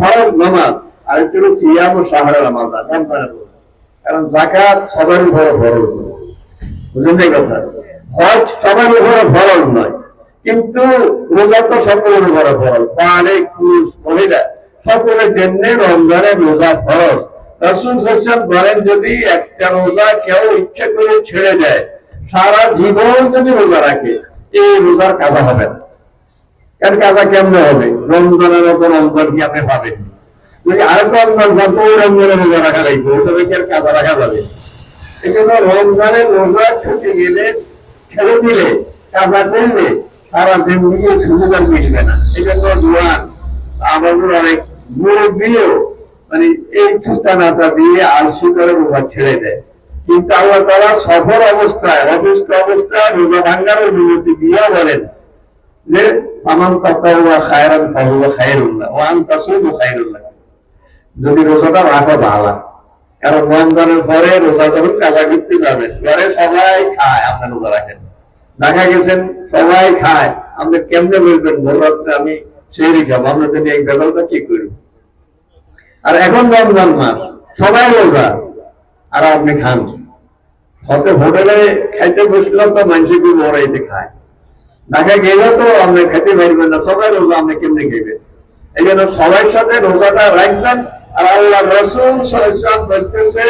ফরজ নামাজ হলো সিয়াম ও সাহারা। কারণ জাকাত সবার উপরে ফরজ। বুঝলেন এই কথা? হজ সবার উপরে ফরজ নয়। কিন্তু রোজা তো সকলের উপরে ফরজ। মহিলা, সকলের জন্য রোজা ফরজ। রসুল বলেন, যদি একটা রোজা কেউ ইচ্ছে করে ছেড়ে দেয়, সারা জীবন যদি রোজা রাখে, এই রোজার কাজা হবে না। এর কাজা কেমনে হবে? রমজানের মতো রমজান কি আপনি পাবেন যদি আরেকটা রমজান ওই রমজানের রোজা রাখা লাগবে ওটা কি আর কাজা রাখা যাবে এই জন্য রমজানের রোজা ছুটে গেলে ছেড়ে দিলে কাজা করলে সারা জিন্দগি সুবিধা মিলবে না। এই জন্য জোয়ান আমাদের অনেক মুরব্বীও মানে এই ঠিকানাটা দিয়ে আলসি করে রোজা ছেড়ে দেয়। কিন্তু আল্লাহ তারা সফর অবস্থায়, অসুস্থ অবস্থায় রোজা ভাঙ্গার অনুমতি দিয়ে বলেন যে আমান তাত্তাওয়া খায়রান ফাহুয়া খায়রুল্লাহ, ওয়া আন তাসুমু খায়রুল্লাহ। যদি রোজাটা রাখো ভালো কারণ রমজানের পরে রোজা যখন কাজা করতে যাবেন ঘরে সবাই খায় আপনার রোজা রাখেন। দেখা গেছেন, সবাই খায়। আপনি কেমনে বলবেন ভোররাত্রে আমি সেই খাব আমরা যদি এই ব্যাপারটা কি করি আর এখন রমজান মাস, সবাই রোজা, আর আপনি খান। হতে হোটেলে খাইতে বসলেও তো মানুষ খুব ওরাইতে খায়। ঢাকা গেলে তো আপনি খেতে পারবেন না, সবাই রোজা আপনি কেমনে খেবেন এই জন্য সবার সাথে রোজাটা রাখবেন আর আল্লাহ রসুল সরিষান বলতেছে,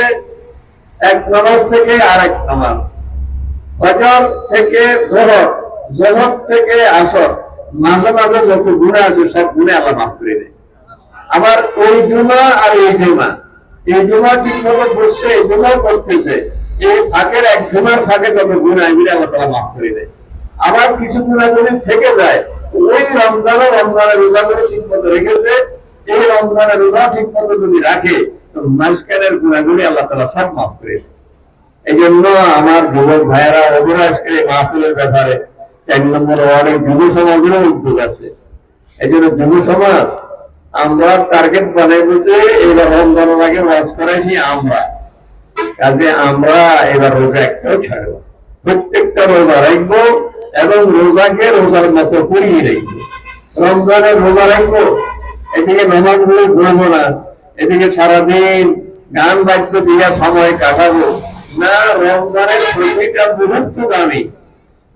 এক নামাজ থেকে আর এক নামাজ। ফজর থেকে জোহর জোহর থেকে আসর। মাঝে মাঝে যত গুণা আছে, সব গুণে আল্লাহ মাফ করে দেয়। আবার ওই জুমা আর এই জুমা। এই জুমা ঠিক মতো বসছে? এই জুমা করতেছে। এই ফাঁকের এক জুমার ফাঁকে যত গুণা, এগুলি আল্লাহ তালা মাফ করে দেয়। আবার কিছু গুণা যদি থেকে যায়, ওই রমজানে রমজানের রোজা করে ঠিক মতো রেখেছে, এই রমজানের রোজা ঠিক মতো যদি রাখে মাঝখানের আল্লাহ তালা সব মাফ করে দেয় এই জন্য আমার যুবক ভাইয়েরা করে ব্যাপারে এক নম্বর যুব সমাজেরও উদ্যোগ আছে। এই জন্য যুব সমাজ, আমরা টার্গেট বানাইবো যে এবার রমজানের আগে ওয়াজ করাইছি আমরা। কাজে আমরা এবার রোজা একটাও ছাড়বো প্রত্যেকটা রোজা রাখব এবং রোজাকে রোজার মতো করিয়ে রাখব রমজানের রোজা রাখব, এদিকে নামাজগুলো ঘুরবো না, এদিকে সারাদিন গান বাদ্য দিয়ে সময় কাটাবো। না, রমজানের প্রতিটা মুহূর্ত দামি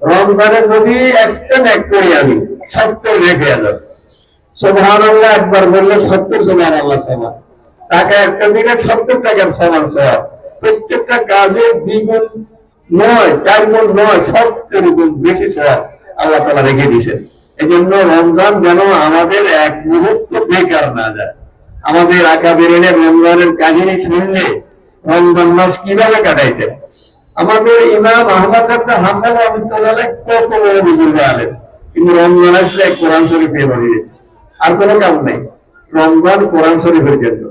রমজানের যদি একটা ন্যাক করি আমি সত্তর রেখে এলো সোভান একবার বললে সত্তর সোভান আল্লাহ সমান। টাকা একটা দিলে সত্তর টাকার সমান সব প্রত্যেকটা কাজে দ্বিগুণ নয় চার গুণ নয় গুণ বেশি সব আল্লাহ তালা রেখে দিয়েছেন। এই জন্য রমজান যেন আমাদের এক মুহূর্ত বেকার না যায়। আমাদের আঁকা বেরেনে রমজানের কাহিনী শুনলে রমজান মাস কীভাবে কাটাইতে আমাদের ইমাম আহমদ একটা হামলা রহমতুল্লাহ কত বড় বুজুর্গ আলেন কিন্তু রমজান আসলে কোরআন শরীফ এ আর কোনো কাম নেই। রমজান কোরআন শরীফের জন্য।